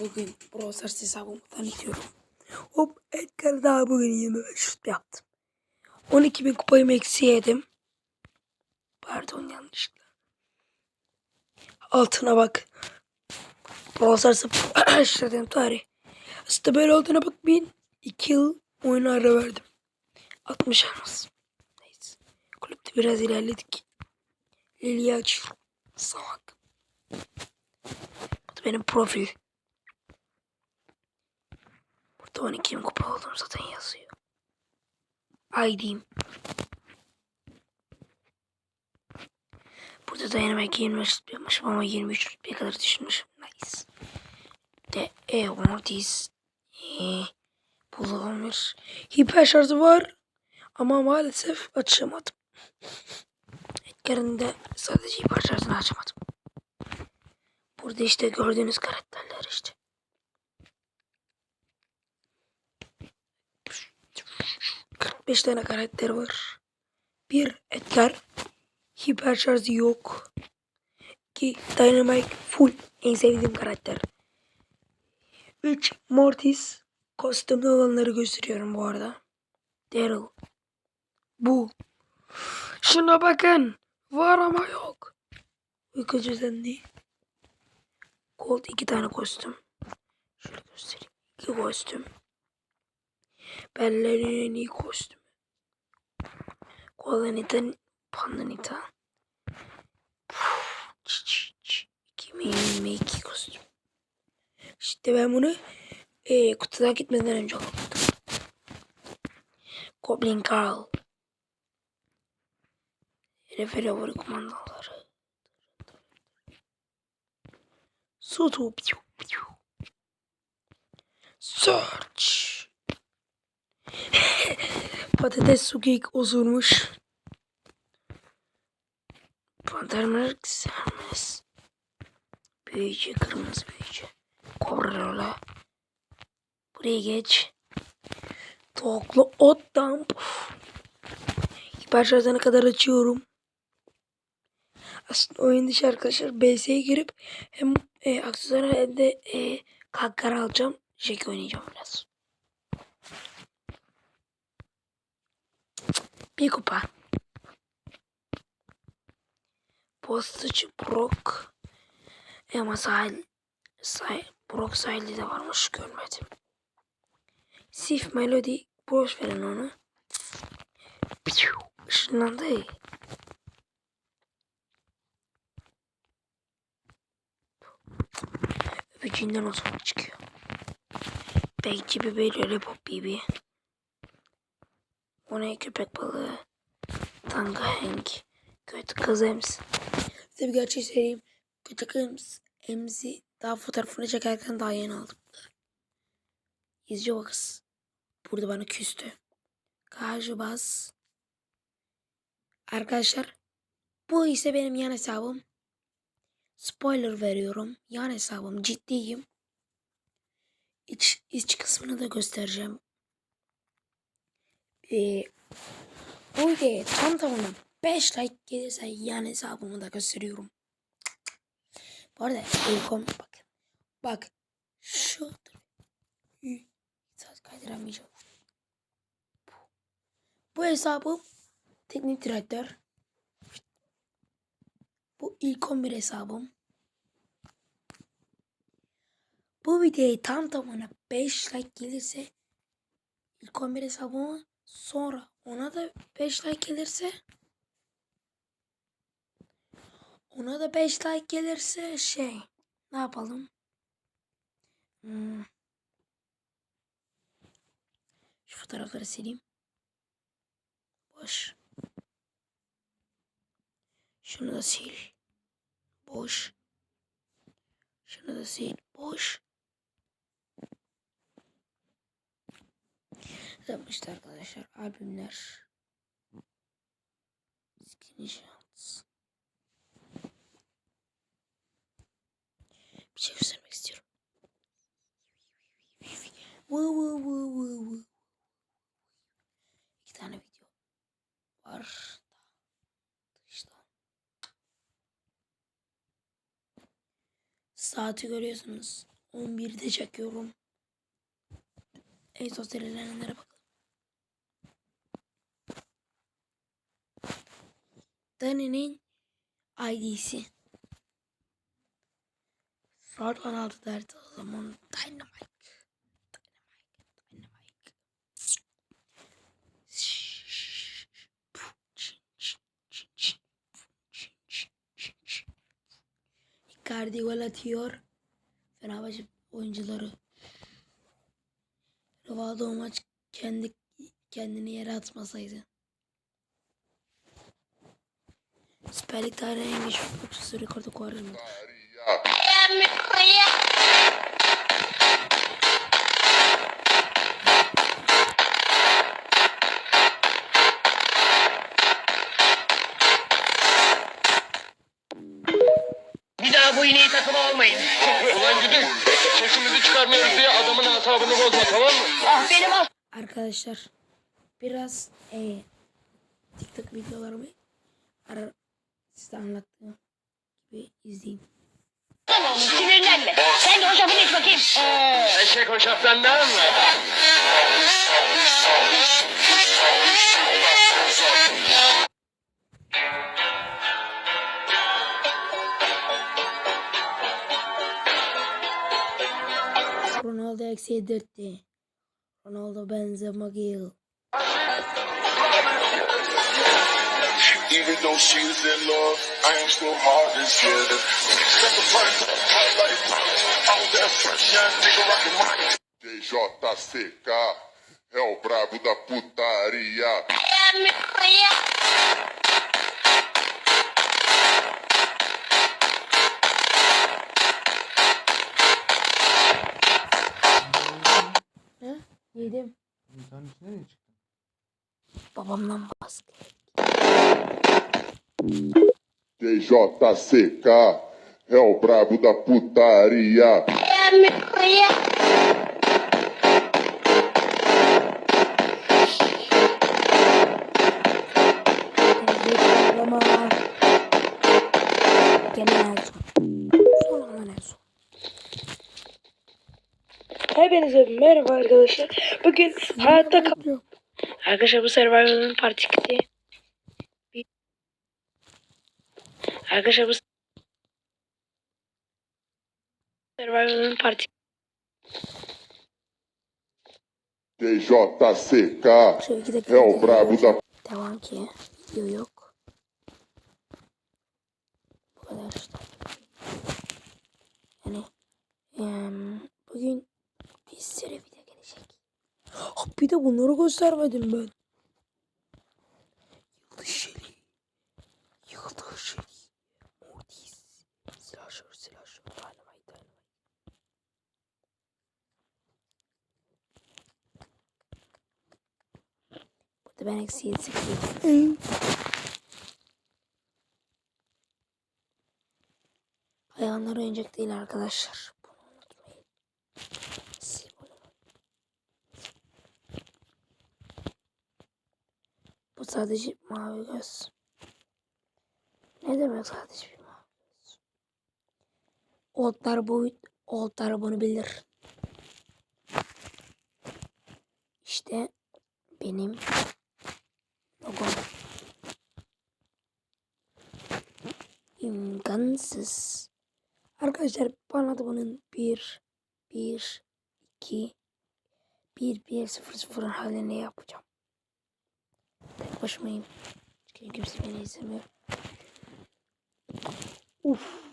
Bugün Browser hesabımı tanıtıyorum. Hop Edgar daha bugün 25 şut yaptım. 12 bin kupayı eksiğe yedim. Pardon yanlışlıkla. Altına bak. Browser'sı başladığım tarih. Aslında böyle olduğuna bakmayın. 2 yıl oyuna ara verdim. 60 anas. Neyse. Kulüpte biraz ilerledik. Açıyorum. Salak. Bu da benim profil. Burada 12 bin kupa oldum zaten yazıyor. ID'm. Burada dayanamak 25 şut yapmışım ama 23 rütbeye kadar düşürmüşüm. Nice. De e Mortis. E, bulunmuş. Hiper şarjı var. Ama maalesef açamadım. Edgar'ın da sadece hiper şarjını açamadım. Burada işte gördüğünüz karakterler işte. Beş tane karakter var. Bir Edgar. Hiper yok. Ki Dynamite full. En sevdiğim karakter. 3 Mortis. Kostümlü olanları gösteriyorum bu arada. Daryl. Bu. Şuna bakın. Var ama yok. Uykucu zendi. Gold iki tane kostüm. Şöyle göstereyim. İki kostüm. Bellerin en iyi kostümü. Kolanita, Pandanita. 2022 kostüm. İşte ben bunu e, kutudan gitmeden önce aldım. Goblin Carl. Referi kumandaları. Soto. Search. Patates sukik osurmuş. Pantermerik sermez. Büyücü, kırmızı büyücü. Kobralola. Buraya geç. Toklu ot damp. Şarjına kadar açıyorum. Aslında oyun dışı arkadaşlar BS'ye girip hem e, aksesuar hem de e, kalkar alacağım. Jack oynayacağım biraz. Bir kupa. Postacı Brock. E ama sahil, sahil Brock sahilde de varmış görmedim. Sif Melody boş verin onu. Işınlandı. Öpücüğünden o zaman çıkıyor. Bekçi bebeği lollipop bibi. O ne köpek balığı. Tanga Hank. Kötü kız emsi. Size bir gerçeği söyleyeyim. Kötü kız emsi daha fotoğrafını çekerken daha yeni aldım. İzliyor kız. Burada bana küstü. Karşı bas. Arkadaşlar bu ise benim yan hesabım. Spoiler veriyorum. Yan hesabım ciddiyim. İç, iç kısmını da göstereceğim. Ee, bu videoya tam tamına 5 like gelirse yan hesabımı da gösteriyorum. Bu arada ilkom bakın. Bak şu saat kaydıramayacağım. Bu hesabım teknik direktör. Bu ilk 11 hesabım. Bu videoya tam tamına 5 like gelirse ilk 11 hesabıma sonra ona da 5 like gelirse ona da 5 like gelirse şey ne yapalım? Hmm. Şu fotoğrafları sileyim. Boş. Şunu da sil. Boş. Şunu da sil. Boş. Yapmıştı arkadaşlar. Albümler. Screenshots. Bir şey göstermek istiyorum. Vı vı vı vı vı. İki tane video var. Saati görüyorsunuz. 11'de çekiyorum. En sosyal ilerleyenlere Dani'nin ID'si. Saat 16 derdi o zaman Dynamite. Dynamite. Dynamite. Icardi gol atıyor. Fenerbahçe oyuncuları. Ronaldo o maç kendi kendini yere atmasaydı. Süper Lig tarihinin en geç futbolcusu rekordu Quaresma. Bir daha bu ineği takımı olmayın. Ulan gidin. Sesimizi çıkarmıyoruz diye adamın asabını bozma tamam mı? Ah benim ah. Arkadaşlar biraz e, TikTok videolarımı ara size anlattığım gibi izleyin. Tamam sinirlenme. Sen de o iç bakayım. Ee, Eşek o şaptandan mı? Ronaldo eksi yedirtti. Ronaldo Benzema Gil. Even though she's in love, I am still hard as hell. Highlight, that fresh young nigga rockin' my DJCK é o brabo da putaria. É, me conhece. Yedim. İnsan içine ne çıktı? Babamdan baskı. JJCK é o brabo da putaria. Ama gene en son. Son hemen en son. Hepinize merhaba arkadaşlar. Bugün hayatta kal... Arkadaşlar bu Survival'ın part 2'si. Arkadaşlar bu Survival'ın part JJCK Şöyle iki dakika é o brabo da Devam ki. Video yok. Bu kadar işte. Yani em, bugün bir sürü video gelecek. Ah, bir de bunları göstermedim ben. Burada ben eksi yedi sıkıyorum. Hayvanlar oyuncak değil arkadaşlar. Bunu unutmayın. Bu sadece mavi göz. Ne demek sadece bir mavi göz? Oldlar bu oldlar bunu bilir. İşte benim İmkansız. Arkadaşlar bana da bunun bir, bir, iki, bir, bir, sıfır, sıfır halinde yapacağım. Tek başımayım. Çünkü kimse beni izlemiyor. Uf.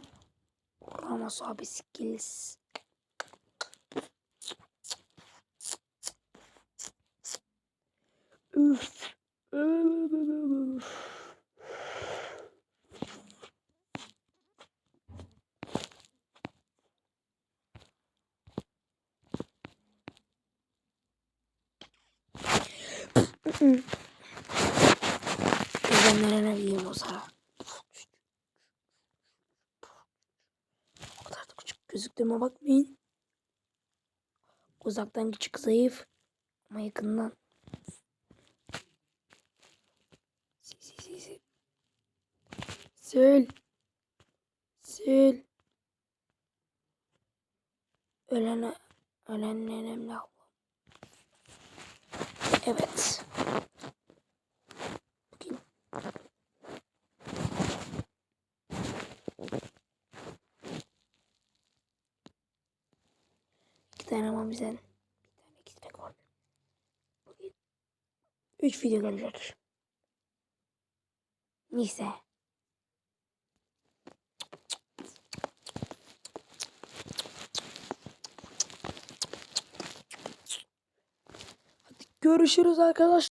Ramos abi skills. Gözlemlere ne diyeyim o zaman? Gözüktüğüme bakmayın. Uzaktan küçük zayıf ama yakından. Sül. Sül. Ölen, ölen önemli abla. Evet. Bakayım. İki tane mamizden. Bir tane iki rekord. Bugün. Üç video göreceğiz. Neyse. Görüşürüz arkadaşlar.